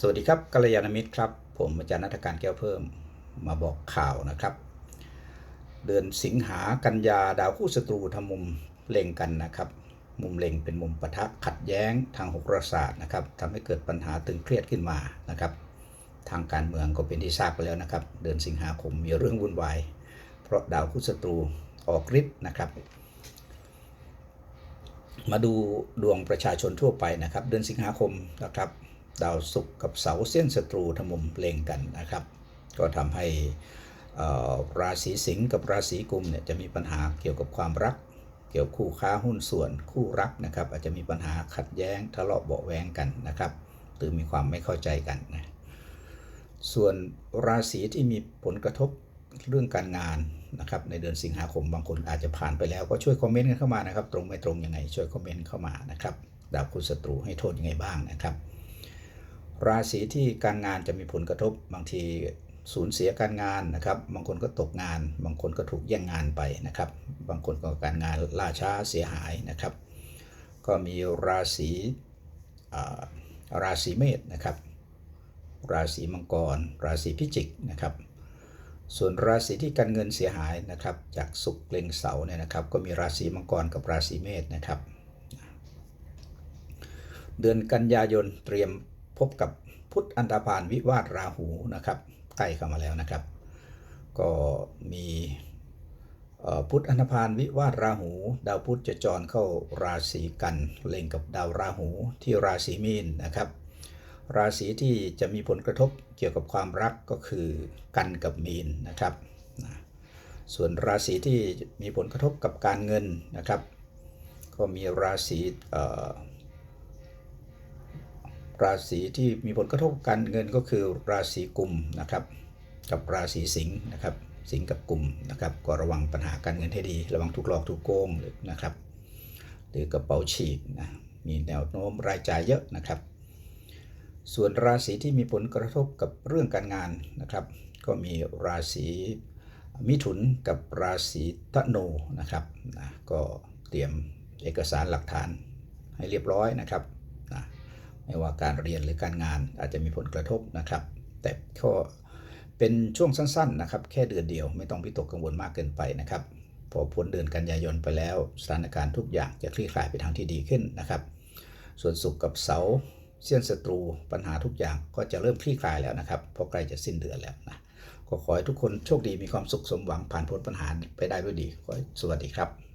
สวัสดีครับกัลยาณมิตรครับ ผมอาจารย์นัฐการแก้วเพิ่มมาบอกข่าวนะครับ เดือนสิงหากันยาดาวคู่ศัตรูทำมุมเล็งกันนะครับ มุมเล็งเป็นมุมปะทะขัดแย้งทางโหราศาสตร์นะครับทำให้เกิดปัญหาตึงเครียดขึ้นมานะครับ ทางการเมืองก็เป็นที่ทราบไปแล้วนะครับ เดือนสิงหาคมมีเรื่องวุ่นวายเพราะดาวคู่ศัตรูออกฤทธิ์นะครับมาดูดวงประชาชนทั่วไปนะครับ เดือนสิงหาคมนะครับ ดาวศุกร์กับเสาเส้นศัตรูทำมุมเล็งกันนะครับ ก็ทำให้ราศีสิงห์กับราศีกุมเนี่ยจะมีปัญหาเกี่ยวกับความรัก เกี่ยวคู่ค้าหุ้นส่วนคู่รักนะครับ อาจจะมีปัญหาขัดแย้งทะเลาะเบาแวงกันนะครับหรือมีความไม่เข้าใจกันนะส่วนราศีที่มีผลกระทบเรื่องการงานนะครับในเดือนสิงหาคมบางคนอาจจะผ่านไปแล้วก็ช่วยคอมเมนต์กันเข้ามานะครับ ตรงไม่ตรงยังไงช่วยคอมเมนต์เข้ามานะครับดาวคุณศัตรูให้โทษยังไงบ้างนะครับ ราศีที่การงานจะมีผลกระทบบางทีสูญเสียการงานนะครับ บางคนก็ตกงาน บางคนก็ถูกแย่งงานไปนะครับ บางคนก็การงานล่าช้าเสียหายนะครับ ก็มีราศีราศีเมษนะครับ ราศีมังกร ราศีพิจิกนะครับ ส่วนราศีที่การเงินเสียหายนะครับ จากสุกเล็งเสาเนี่ยนะครับ ก็มีราศีมังกรกับราศีเมษนะครับ เดือนกันยายนเตรียม พบกับพุทธอันดาพานวิวาทราหูนะครับใกล้เข้ามาแล้วนะครับ ก็มีพุทธอันดาพานวิวาทราหู ดาวพุธจะจรเข้าราศีกัน เล็งกับดาวราหูที่ราศีมีนนะครับ ราศีที่จะมีผลกระทบเกี่ยวกับความรักก็คือกันกับมีนนะครับ ส่วนราศีที่มีผลกระทบกับการเงินนะครับ ก็มีราศีเอ่อ ราศีที่มีผลกระทบกับการเงินก็คือราศีกุมนะครับ กับราศีสิงห์นะครับ สิงห์กับกุมนะครับ ก็ระวังปัญหาการเงินให้ดี ระวังถูกหลอกถูกโกงนะครับ หรือกระเป๋าฉีกนะมีแนวโน้มรายจ่ายเยอะนะครับ ส่วนราศีที่มีผลกระทบกับเรื่องการงานนะครับ ก็มีราศีมิถุนกับราศีธนูนะครับนะก็เตรียมเอกสารหลักฐานให้เรียบร้อยนะครับ ไม่ว่าการเรียนหรือการงานอาจจะมีผลกระทบนะครับ แต่ก็เป็นช่วงสั้นๆนะครับ แค่เดือนเดียวไม่ต้องพิตกกังวลมากเกินไปนะครับ พอพ้นเดือนกันยายนไปแล้ว สถานการณ์ทุกอย่างจะคลี่คลายไปทางที่ดีขึ้นนะครับ ส่วนศุกกับเสาเสี้ยนศัตรูปัญหาทุกอย่างก็จะเริ่มคลี่คลายแล้วนะครับเพราะใกล้จะสิ้นเดือนแล้วนะก็ขอให้ทุกคนโชคดีมีความสุขสมหวังผ่านพ้นปัญหาไปได้ด้วยดีขอสวัสดีครับ